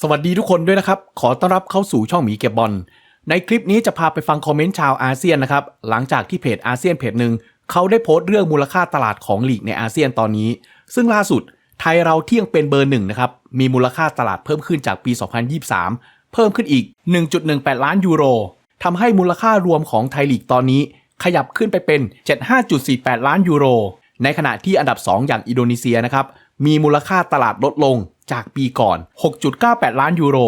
สวัสดีทุกคนด้วยนะครับ ขอต้อนรับเข้าสู่ช่องหมีเก็บบอล ในคลิปนี้จะพาไปฟังคอมเมนต์ชาวอาเซียนนะครับ หลังจากที่เพจอาเซียนเพจหนึ่งเขาได้โพสต์เรื่องมูลค่าตลาดของลีกในอาเซียนตอนนี้ ซึ่งล่าสุดไทยเราเที่ยงเป็นเบอร์หนึ่งนะครับ มีมูลค่าตลาดเพิ่มขึ้นจากปี 2023 เพิ่มขึ้นอีก 1.18 ล้านยูโรทำให้มูลค่ารวมของไทยลีกตอนนี้ ขยับขึ้นไปเป็น 75.48 ล้านยูโร ในขณะที่อันดับ 2 อย่างอินโดนีเซียนะครับ มีมูลค่าตลาดลดลง จากปีก่อน 6.98 ล้านยูโร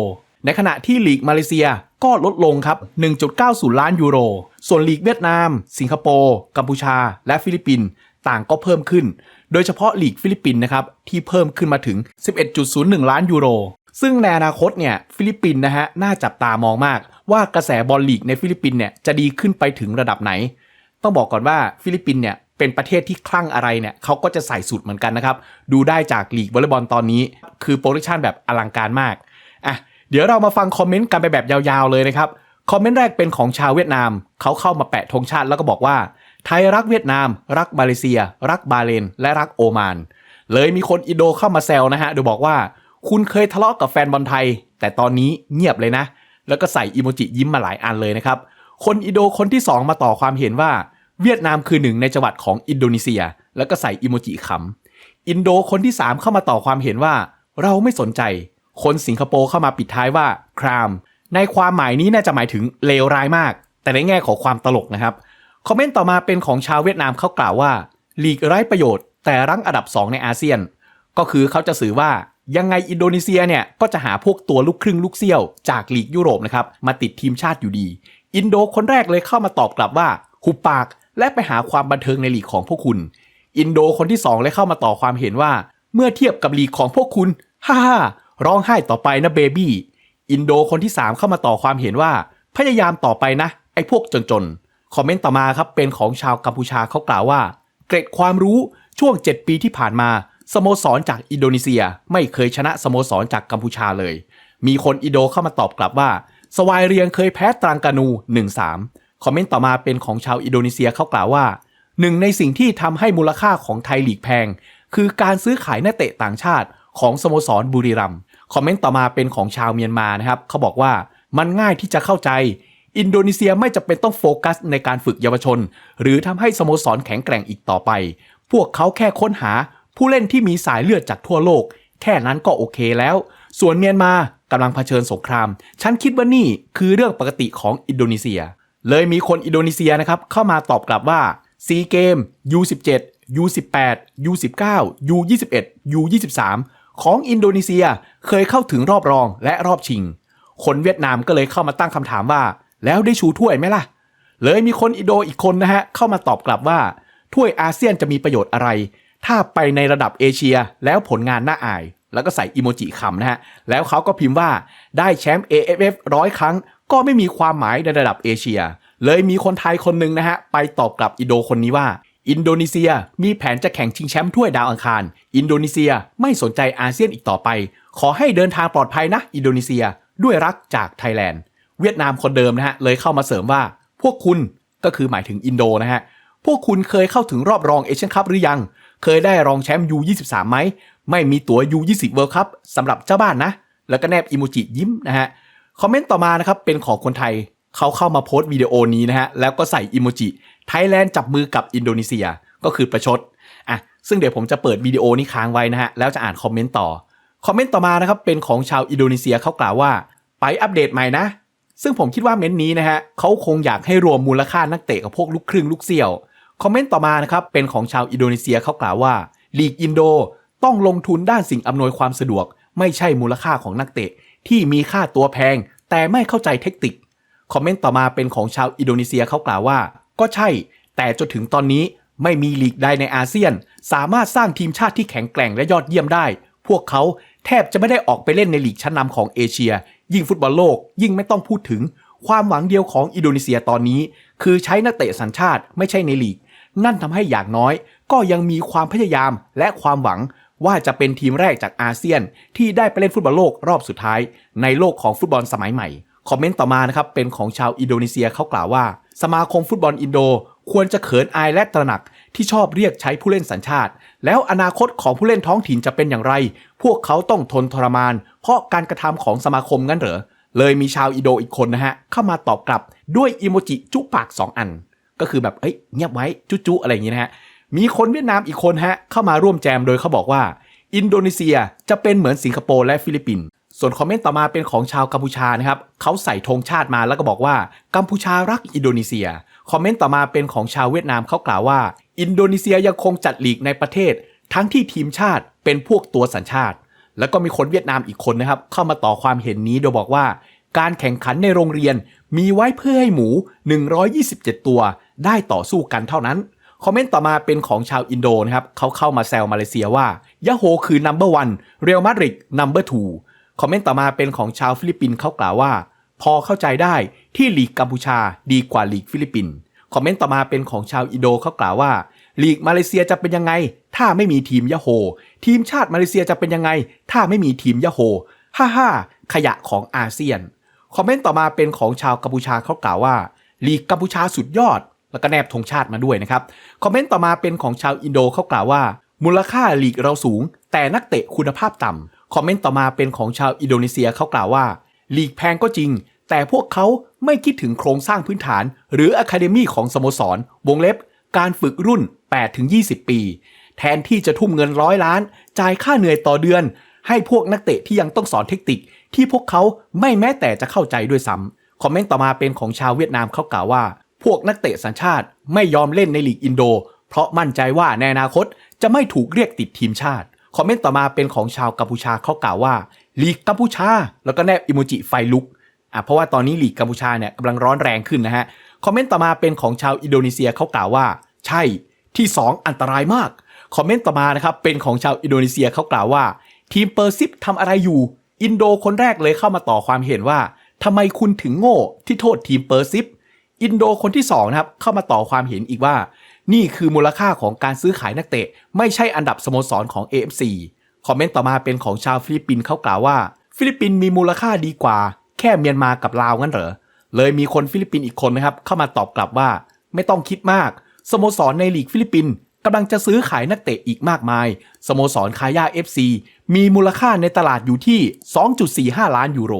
ในขณะที่ลีกมาเลเซียก็ลดลงครับ 1.90 ล้านยูโร ส่วนลีกเวียดนาม สิงคโปร์ กัมพูชา และฟิลิปปินส์ต่างก็เพิ่มขึ้น โดยเฉพาะลีกฟิลิปปินส์นะครับที่เพิ่มขึ้นมาถึง 11.01 ล้านยูโร ซึ่งในอนาคตเนี่ยฟิลิปปินส์นะฮะน่าจับตามองมาก ว่ากระแสบอลลีกในฟิลิปปินส์เนี่ยจะดีขึ้นไปถึงระดับไหน ต้องบอกก่อนว่าฟิลิปปินส์เนี่ย เป็นประเทศที่คลั่งอะไรเนี่ยเขาก็จะใส่สุดเหมือนกันนะครับ ดูได้จากลีกวอลเลย์บอลตอนนี้ คือโปรดักชันแบบอลังการมากอะเดี๋ยวเรามาฟังคอมเมนต์กันไปแบบยาวๆเลยนะครับคอมเมนต์แรกเป็นของชาวเวียดนาม เขาเข้ามาแปะธงชาติแล้วก็บอกว่า ไทยรักเวียดนาม รักมาเลเซีย รักบาเลน และรักโอมาน เลยมีคนอินโดเข้ามาแซวนะฮะโดยบอกว่า คุณเคยทะเลาะกับแฟนบอลไทย แต่ตอนนี้เงียบเลยนะ แล้วก็ใส่อีโมจิยิ้มมาหลายอันเลยนะครับคนอินโดคนที่ 2 มาต่อความเห็นว่า เวียดนามคือหนึ่งในจังหวัดของอินโดนีเซีย แล้วก็ใส่อีโมจิขำอินโดคนที่ 3 เข้ามาต่อความเห็นว่า เราไม่สนใจ คนสิงคโปร์เข้ามาปิดท้ายว่าคราม ในความหมายนี้น่าจะหมายถึงเลวร้ายมาก แต่ในแง่ของความตลกนะครับ คอมเมนต์ต่อมาเป็นของชาวเวียดนามเขากล่าวว่าลีกไร้ประโยชน์ แต่รั้งอันดับ 2 ในอาเซียน ก็คือเขาจะสื่อว่ายังไงอินโดนีเซียเนี่ยก็จะหาพวกตัวลูกครึ่งลูกเซี่ยวจากลีกยุโรปนะครับมาติดทีมชาติอยู่ดี อินโดคนแรกเลยเข้ามาตอบกลับว่าหุบปาก และไปหาความบันเทิงในลีกของพวกคุณ อินโดคนที่ 2 เลยเข้ามาต่อความเห็นว่า เมื่อเทียบกับลีกของพวกคุณฮ่าฮ่าร้องไห้ต่อไปนะเบบี้อินโดคนที่ 3 เข้ามาต่อความเห็นว่า พยายามต่อไปนะ ไอ้พวกจนๆคอมเมนต์ต่อมาครับเป็นของชาวกัมพูชาเขากล่าวว่า เกร็ดความรู้ช่วง 7 ปีที่ผ่านมาสโมสรจากอินโดนีเซียไม่เคยชนะสโมสรจากกัมพูชาเลย มีคนอินโดเข้ามาตอบกลับว่า สวายเรียงเคยแพ้ตรังกานู 1-3 คอมเมนต์ต่อมาเป็นของชาวอินโดนีเซียเขากล่าวว่าหนึ่งในสิ่งที่ทำให้มูลค่าของไทยลีกแพง คือการซื้อขายนักเตะต่างชาติของสโมสรบุรีรัมย์คอมเมนต์ต่อมาเป็นของชาวเมียนมานะครับเขาบอกว่ามันง่ายที่จะเข้าใจ อินโดนีเซียไม่จำเป็นต้องโฟกัสในการฝึกเยาวชน หรือทำให้สโมสรแข็งแกร่งอีกต่อไป พวกเขาแค่ค้นหาผู้เล่นที่มีสายเลือดจากทั่วโลก แค่นั้นก็โอเคแล้ว ส่วนเมียนมากำลังเผชิญสงคราม ฉันคิดว่านี่คือเรื่องปกติของอินโดนีเซีย เลยมีคนอินโดนีเซียนะครับเข้ามาตอบกลับว่าซีเกม U17 U18 U19 U21 U23 ของอินโดนีเซียเคยเข้าถึงรอบรองและรอบชิง คนเวียดนามก็เลยเข้ามาตั้งคำถามว่า แล้วได้ชูถ้วยไหมล่ะ เลยมีคนอินโดอีกคนนะฮะเข้ามาตอบกลับว่า ถ้วยอาเซียนจะมีประโยชน์อะไร ถ้าไปในระดับเอเชียแล้วผลงานน่าอาย แล้วก็ใส่อีโมจิคำนะฮะ แล้วเขาก็พิมพ์ว่าได้แชมป์ AFF ร้อยครั้ง ก็ไม่มีความหมายในระดับเอเชีย เลยมีคนไทยคนหนึ่งนะฮะ ไปตอบกลับอินโดคนนี้ว่า อินโดนีเซียมีแผนจะแข่งชิงแชมป์ถ้วยดาวอังคาร อินโดนีเซียไม่สนใจอาเซียนอีกต่อไป ขอให้เดินทางปลอดภัยนะ อินโดนีเซียด้วยรักจากไทยแลนด์ เวียดนามคนเดิมนะฮะเลยเข้ามาเสริมว่า พวกคุณก็คือหมายถึงอินโดนะฮะพวกคุณเคยเข้าถึงรอบรองเอเชียนคัพหรือยัง เคยได้รองแชมป์ U23 ไหมไม่มีตั๋ว U20 World Cup สำหรับเจ้าบ้านนะ แล้วก็แนบอิโมจิยิ้มนะฮะ คอมเมนต์ต่อมานะครับเป็นของคนไทยเขาเข้ามาโพสต์วิดีโอนี้นะฮะแล้วก็ใส่อิโมจิไทยแลนด์จับมือกับอินโดนีเซียก็คือประชดอะซึ่งเดี๋ยวผมจะเปิดวิดีโอนี้ค้างไว้นะฮะแล้วจะอ่านคอมเมนต์ต่อคอมเมนต์ต่อมานะครับเป็นของชาวอินโดนีเซียเขากล่าวว่าไปอัปเดตใหม่นะ ซึ่งผมคิดว่าเม้นต์นี้นะฮะเขาคงอยากให้รวมมูลค่านักเตะกับพวกลูกครึ่งลูกเสี่ยวคอมเมนต์ต่อมานะครับเป็นของชาวอินโดนีเซียเขากล่าวว่าลีกอินโดต้องลงทุนด้านสิ่งอำนวยความสะดวก ไม่ใช่มูลค่าของนักเตะ ที่มีค่าตัวแพง แต่ไม่เข้าใจเทคนิค คอมเมนต์ต่อมาเป็นของชาวอินโดนีเซียเขากล่าวว่า ก็ใช่ แต่จนถึงตอนนี้ไม่มีลีกใดในอาเซียน สามารถสร้างทีมชาติที่แข็งแกร่งและยอดเยี่ยมได้ พวกเขาแทบจะไม่ได้ออกไปเล่นในลีกชั้นนำของเอเชีย ยิ่งฟุตบอลโลก ยิ่งไม่ต้องพูดถึง ความหวังเดียวของอินโดนีเซียตอนนี้ คือใช้นักเตะสัญชาติไม่ใช่ในลีก นั่นทำให้อย่างน้อย ก็ยังมีความพยายามและความหวัง ว่าจะเป็นทีมแรกจากอาเซียน ที่ได้ไปเล่นฟุตบอลโลกรอบสุดท้าย ในโลกของฟุตบอลสมัยใหม่ คอมเมนต์ต่อมานะครับเป็นของชาวอินโดนีเซียเขากล่าวว่า สมาคมฟุตบอลอินโด ควรจะเขินอายและตระหนักที่ชอบเรียกใช้ผู้เล่นสัญชาติ แล้วอนาคตของผู้เล่นท้องถิ่นจะเป็นอย่างไร พวกเขาต้องทนทรมาน เพราะการกระทำของสมาคมงั้นเหรอเลยมีชาวอินโดอีกคนนะฮะเข้ามาตอบกลับด้วยอีโมจิจุปาก 2 อัน ก็คือแบบเอ้ยเงียบไว้จุจุอะไรอย่างนี้นะฮะ มีคนเวียดนามอีกคนฮะเข้ามาร่วมแจมโดยเขาบอกว่า อินโดนีเซียจะเป็นเหมือนสิงคโปร์และฟิลิปปินส์ส่วนคอมเมนต์ต่อมาเป็นของชาวกัมพูชานะครับเขาใส่ธงชาติมาแล้วก็บอกว่ากัมพูชารักอินโดนีเซีย คอมเมนต์ต่อมาเป็นของชาวเวียดนามเขากล่าวว่า อินโดนีเซียยังคงจัดลีกในประเทศ ทั้งที่ทีมชาติเป็นพวกตัวสัญชาติ แล้วก็มีคนเวียดนามอีกคนนะครับเข้ามาต่อความเห็นนี้โดยบอกว่า การแข่งขันในโรงเรียนมีไว้เพื่อให้หมู 127 ตัว ได้ต่อสู้กันเท่านั้น คอมเมนต์ต่อมาเป็นของชาวอินโดนะครับเขาเข้ามาแซวมาเลเซียว่ายะโฮคือ number one เรอัลมาดริด number two คอมเมนต์ต่อมาเป็นของชาวฟิลิปปินส์เขากล่าวว่า พอเข้าใจได้ที่ลีกกัมพูชาดีกว่าลีกฟิลิปปินส์คอมเมนต์ต่อมาเป็นของชาวอินโดเขากล่าวว่าลีกมาเลเซียจะเป็นยังไง ถ้าไม่มีทีมยะโฮ ทีมชาติมาเลเซียจะเป็นยังไง ถ้าไม่มีทีมยะโฮฮ่าฮ่าขยะของอาเซียน คอมเมนต์ต่อมาเป็นของชาวกัมพูชาเขากล่าวว่าลีกกัมพูชาสุดยอด แล้วก็แนบธงชาติมาด้วยนะครับ คอมเมนต์ต่อมาเป็นของชาวอินโดเขากล่าวว่า มูลค่าลีกเราสูง แต่นักเตะคุณภาพต่ำคอมเมนต์ต่อมาเป็นของชาวอินโดนีเซียเขากล่าวว่าลีกแพงก็จริง แต่พวกเขาไม่คิดถึงโครงสร้างพื้นฐาน หรืออะคาเดมี่ของสโมสร วงเล็บ การฝึกรุ่น 8-20 ปี แทนที่จะทุ่มเงินร้อยล้าน จ่ายค่าเหนื่อยต่อเดือน ให้พวกนักเตะที่ยังต้องสอนเทคนิค ที่พวกเขาไม่แม้แต่จะเข้าใจด้วยซ้ำคอมเมนต์ต่อมาเป็นของชาวเวียดนามเขากล่าวว่า พวกนักเตะสัญชาติไม่ยอมเล่นในลีกอินโด เพราะมั่นใจว่าในอนาคตจะไม่ถูกเรียกติดทีมชาติ คอมเมนต์ต่อมาเป็นของชาวกัมพูชาเขากล่าวว่าลีกกัมพูชา แล้วก็แนบอิโมจิไฟลุกอะเพราะว่าตอนนี้ลีกกัมพูชาเนี่ยกำลังร้อนแรงขึ้นนะฮะคอมเมนต์ต่อมาเป็นของชาวอินโดนีเซียเขากล่าวว่า ใช่ที่ 2 อันตรายมากคอมเมนต์ต่อมานะครับเป็นของชาวอินโดนีเซียเขากล่าวว่า ทีมเปอร์ซิปทำอะไรอยู่ อินโดคนแรกเลยเข้ามาต่อความเห็นว่าทำไมคุณถึงโง่ที่โทษทีมเปอร์ซิป อินโดคนที่2นะครับเข้ามาต่อความเห็นอีกว่า นี่คือมูลค่าของการซื้อขายนักเตะ ไม่ใช่อันดับสโมสรของ AFC คอมเมนต์ต่อมาเป็นของชาวฟิลิปปินส์เขากล่าวว่า ฟิลิปปินส์มีมูลค่าดีกว่า แค่เมียนมากับลาวงั้นเหรอเลยมีคนฟิลิปปินส์อีกคนนะครับเข้ามาตอบกลับว่า ไม่ต้องคิดมากสโมสรในลีกฟิลิปปินส์กำลังจะซื้อขายนักเตะอีกมากมายสโมสรคายา FC มีมูลค่าในตลาดอยู่ที่ 2.45 ล้านยูโร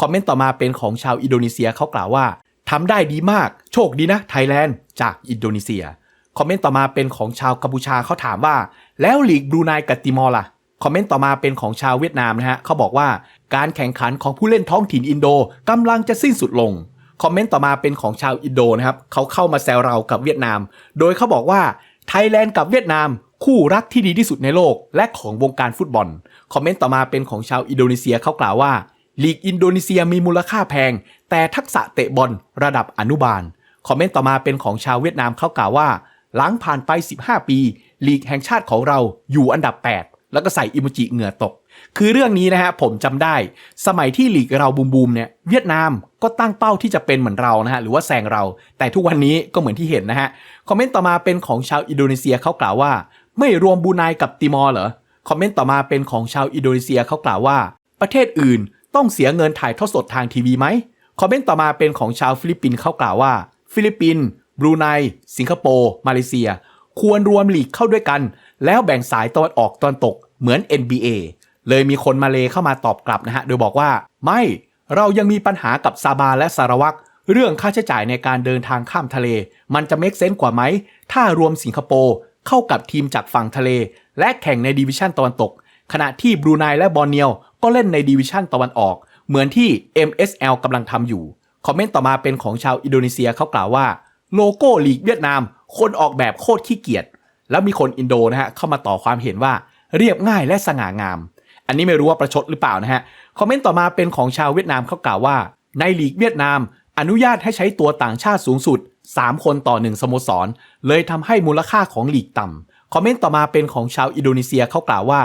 คอมเมนต์ต่อมาเป็นของชาวอินโดนีเซียเขากล่าวว่า ทำได้ดีมาก โชคดีนะไทยแลนด์จากอินโดนีเซีย คอมเมนต์ต่อมาเป็นของชาวกัมพูชาเขาถามว่า แล้วลีกบรูไนกับติมอร์ล่ะ คอมเมนต์ต่อมาเป็นของชาวเวียดนามนะฮะเขาบอกว่าการแข่งขันของผู้เล่นท้องถิ่นอินโดกำลังจะสิ้นสุดลง คอมเมนต์ต่อมาเป็นของชาวอินโดนะครับเขาเข้ามาแซวเรากับเวียดนาม โดยเขาบอกว่าไทยแลนด์กับเวียดนามคู่รักที่ดีที่สุดในโลกและของวงการฟุตบอล คอมเมนต์ต่อมาเป็นของชาวอินโดนีเซียเขากล่าวว่า ลีกอินโดนีเซียมีมูลค่าแพง แต่ทักษะเตะบอลระดับอนุบาล คอมเมนต์ต่อมาเป็นของชาวเวียดนามเขากล่าวว่าหลังผ่านไป 15 ปี ลีกแห่งชาติของเราอยู่อันดับ 8 แล้วก็ใส่อิโมจิเหงื่อตก คือเรื่องนี้นะฮะผมจำได้ สมัยที่ลีกเราบูมบูมเนี่ยเวียดนามก็ตั้งเป้าที่จะเป็นเหมือนเรานะฮะหรือว่าแซงเรา แต่ทุกวันนี้ก็เหมือนที่เห็นนะฮะคอมเมนต์ต่อมาเป็นของชาวอินโดนีเซียเขากล่าวว่า ไม่รวมบรูไนกับติมอร์เหรอคอมเมนต์ต่อมาเป็นของชาวอินโดนีเซียเขากล่าวว่า ประเทศอื่น ต้องเสียเงินถ่ายทอดสดทางทีวีไหมคอมเมนต์ต่อมาเป็นของชาวฟิลิปปินส์เขากล่าวว่า ฟิลิปปินส์บรูไน สิงคโปร์มาเลเซีย ควรรวมลีกเข้าด้วยกัน แล้วแบ่งสายตะวันออกตอนตกเหมือน NBA เลยมีคนมาเลเข้ามาตอบกลับนะฮะ โดยบอกว่า ไม่เรายังมีปัญหากับซาบาและสารวัตรเรื่องค่าใช้จ่ายในการเดินทางข้ามทะเล มันจะเมคเซนส์กว่าไหม ถ้ารวมสิงคโปร์เข้ากับทีมจากฝั่งทะเล และแข่งในดิวิชั่นตะวันตก ขณะที่บรูไนและบอร์เนียว ก็เล่นในดิวิชั่นตะวันออก เหมือนที่ MSL กำลังทำอยู่ คอมเมนต์ต่อมาเป็นของชาวอินโดนีเซียเขากล่าวว่า โลโก้ลีกเวียดนาม คนออกแบบโคตรขี้เกียจแล้วมีคนอินโดนะฮะเข้ามาต่อความเห็นว่าเรียบง่ายและสง่างาม อันนี้ไม่รู้ว่าประชดหรือเปล่านะฮะคอมเมนต์ต่อมาเป็นของชาวเวียดนามเขากล่าวว่า ในลีกเวียดนาม อนุญาตให้ใช้ตัวต่างชาติสูงสุด 3 คนต่อ 1 สโมสร เลยทำให้มูลค่าของลีกต่ำคอมเมนต์ต่อมาเป็นของชาวอินโดนีเซียเขากล่าวว่า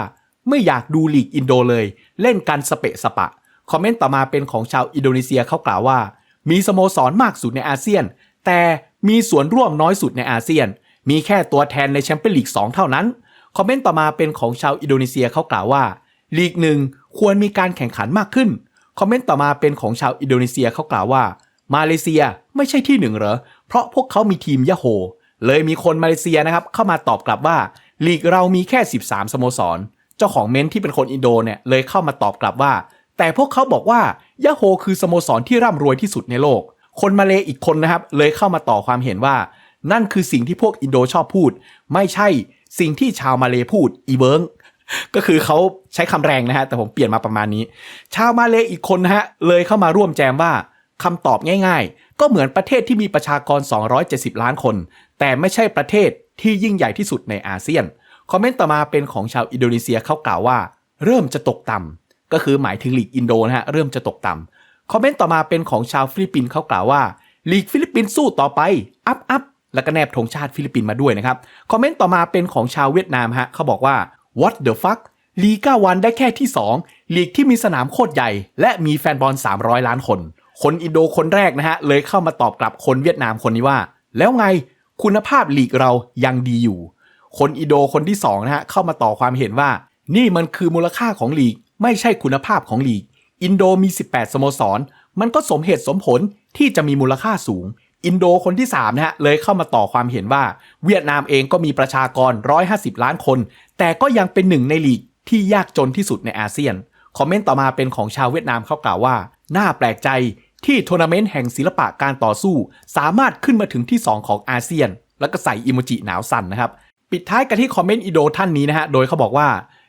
ไม่อยากดูลีกอินโดเลย เล่นกันสเปะสปะ คอมเมนต์ต่อมาเป็นของชาวอินโดนีเซียเขากล่าวว่า มีสโมสรมากสุดในอาเซียน แต่มีส่วนร่วมน้อยสุดในอาเซียน มีแค่ตัวแทนในแชมเปี้ยนลีก2เท่านั้น คอมเมนต์ต่อมาเป็นของชาวอินโดนีเซียเขากล่าวว่าลีกหนึ่งควรมีการแข่งขันมากขึ้น คอมเมนต์ต่อมาเป็นของชาวอินโดนีเซียเขากล่าวว่า มาเลเซียไม่ใช่ที่หนึ่งเหรอ เพราะพวกเขามีทีมยะโฮ เลยมีคนมาเลเซียนะครับเข้ามาตอบกลับว่าลีกเรามีแค่ 13 สโมสร เจ้าของเม้นที่เป็นคนอินโดเนี่ยเลยเข้ามาตอบกลับว่า แต่พวกเขาบอกว่ายะโฮคือสโมสรที่ร่ำรวยที่สุดในโลก คนมาเลอีกคนนะครับ เลยเข้ามาต่อความเห็นว่า นั่นคือสิ่งที่พวกอินโดชอบพูด ไม่ใช่สิ่งที่ชาวมาเลพูดอีเบิงก็คือเขาใช้คำแรงนะฮะแต่ผมเปลี่ยนมาประมาณนี้ ชาวมาเลอีกคนนะฮะเลยเข้ามาร่วมแจมว่าคำตอบง่ายๆ ก็เหมือนประเทศที่มีประชากร 270 ล้านคน แต่ไม่ใช่ประเทศที่ยิ่งใหญ่ที่สุดในอาเซียน คอมเมนต์ต่อมาเป็นของชาวอินโดนีเซียเขากล่าวว่า เริ่มจะตกต่ำก็คือหมายถึงลีกอินโดนะฮะเริ่มจะตกต่ำคอมเมนต์ต่อมาเป็นของชาวฟิลิปปินส์เขากล่าวว่าลีกฟิลิปปินส์สู้ต่อไปอัพอัพแล้วก็แนบธงชาติฟิลิปปินส์มาด้วยนะครับคอมเมนต์ต่อมาเป็นของชาวเวียดนามฮะเขาบอกว่า what the fuck ลีก9วันได้แค่ที่ 2 ลีกที่มีสนามโคตรใหญ่ และมีแฟนบอล 300 ล้านคน คนอินโดคนแรกนะฮะ เลยเข้ามาตอบกลับคนเวียดนามคนนี้ว่า แล้วไงคุณภาพลีกเรายังดีอยู่ คนอินโดคนที่2นะฮะเข้ามาต่อความเห็นว่า นี่มันคือมูลค่าของลีก ไม่ใช่คุณภาพของลีก อินโดมี 18 สโมสร มันก็สมเหตุสมผลที่จะมีมูลค่าสูง อินโดคนที่3นะฮะเลยเข้ามาต่อความเห็นว่า เวียดนามเองก็มีประชากร 150 ล้านคน แต่ก็ยังเป็นหนึ่งในลีกที่ยากจนที่สุดในอาเซียน คอมเมนต์ต่อมาเป็นของชาวเวียดนามเขากล่าวว่า น่าแปลกใจที่ทัวร์นาเมนต์แห่งศิลปะการต่อสู้ สามารถขึ้นมาถึงที่ 2 ของอาเซียน แล้วก็ใส่อิโมจิหนาวสั่นนะครับ ปิดท้ายกันที่คอมเมนต์อิโดท่านนี้นะฮะ โดยเขาบอกว่า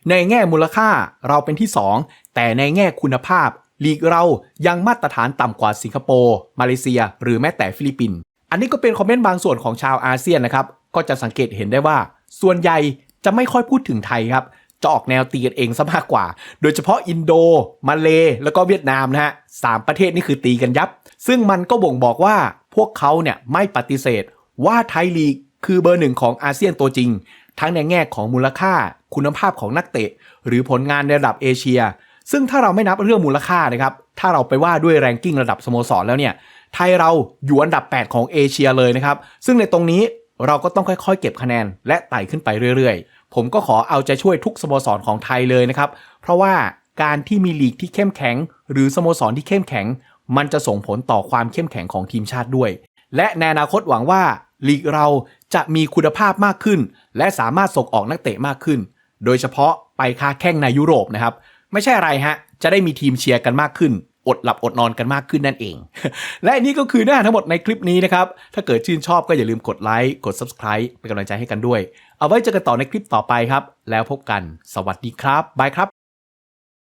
ในแง่มูลค่าเราเป็นที่ 2 แต่ในแง่คุณภาพ ลีกเรายังมาตรฐานต่ำกว่าสิงคโปร์ มาเลเซีย หรือแม้แต่ฟิลิปปินส์ อันนี้ก็เป็นคอมเมนต์บางส่วนของชาวอาเซียนนะครับ ก็จะสังเกตเห็นได้ว่า ส่วนใหญ่จะไม่ค่อยพูดถึงไทยครับ จะออกแนวตีกันเองซะมากกว่า โดยเฉพาะอินโด มาเล แล้วก็เวียดนามนะฮะสามประเทศนี่คือตีกันยับ ซึ่งมันก็บ่งบอกว่าพวกเขาเนี่ยไม่ปฏิเสธว่าไทยลีก คือเบอร์หนึ่งของอาเซียนตัวจริง ทั้งในแง่ของมูลค่า คุณภาพของนักเตะ หรือผลงานในระดับเอเชีย ซึ่งถ้าเราไม่นับเรื่องมูลค่านะครับถ้าเราไปว่าด้วยแรงกิ้งระดับสโมสรแล้วเนี่ยไทยเราอยู่อันดับ 8 ของเอเชียเลยนะครับซึ่งในตรงนี้เราก็ต้องค่อยๆ เก็บคะแนนและไต่ขึ้นไปเรื่อยๆ ผมก็ขอเอาใจช่วยทุกสโมสรของไทยเลยนะครับ เพราะว่าการที่มีลีกที่เข้มแข็ง หรือสโมสรที่เข้มแข็ง มันจะส่งผลต่อความเข้มแข็งของทีมชาติด้วย และในอนาคตหวังว่า ลีกเราจะมีคุณภาพมากขึ้น และสามารถส่งออกนักเตะมากขึ้น โดยเฉพาะไปค้าแข่งในยุโรปนะครับ ไม่ใช่อะไรฮะ จะได้มีทีมเชียร์กันมากขึ้น อดหลับอดนอนกันมากขึ้นนั่นเอง และนี่ก็คือเนื้อหาทั้งหมดในคลิปนี้นะครับ ถ้าเกิดชื่นชอบก็อย่าลืมกดไลค์กด Subscribe เป็นกำลังใจให้กันด้วย เอาไว้เจอกันต่อในคลิปต่อไปครับ แล้วพบกัน สวัสดีครับบายครับ